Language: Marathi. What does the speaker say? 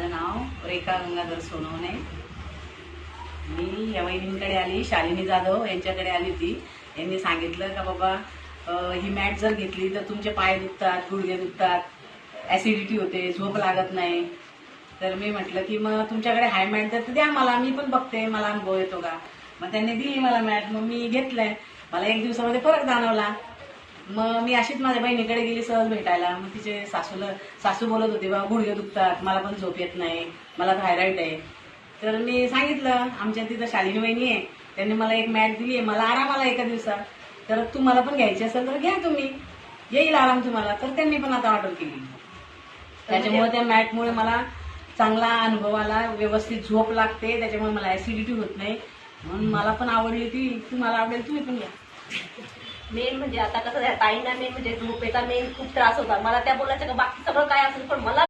माझं नाव रेखा गंगाधर सोनवणे. मी या वहिनींकडे आली शालिनी जाधव यांच्याकडे आली होती. यांनी सांगितलं का बाबा ही मॅट जर घेतली तर तुमचे पाय दुखतात गुडघे दुखतात ऍसिडिटी होते झोप लागत नाही. तर मी म्हटलं की मग तुमच्याकडे हाय मॅट तर द्या मला मी पण बघते मला अनुभव येतो का? मग त्यांनी दिली मला मॅट मग मी घेतलंय. मला एक दिवसामध्ये फरक जाणवला. मग मी अशीच माझ्या बहिणीकडे गेली सहज भेटायला. मग तिचे सासूला सासू बोलत होते बाबा गुडघे दुखतात मला पण झोप येत नाही मला थायरॉइड आहे. तर मी सांगितलं आमच्या तिथं शालिनी वहिनी आहे त्यांनी मला एक मॅट दिली आहे मला आराम आला एका दिवसात. तर तुम्हाला पण घ्यायची असेल तर घ्या तुम्ही. येईल आराम तुम्हाला. तर त्यांनी पण आता ऑर्डर केली. त्याच्यामुळे त्या मॅटमुळे मला चांगला अनुभव आला व्यवस्थित झोप लागते त्याच्यामुळे मला ऍसिडिटी होत नाही. म्हणून मला पण आवडली ती तुम्हाला आवडेल तुम्ही पण घ्या. मेन म्हणजे आता कसं झालं, ताईंना मेन म्हणजे झोपेचा मेन खूप त्रास होता. मला त्या बोलायचं का बाकी सगळं काय असेल पण मला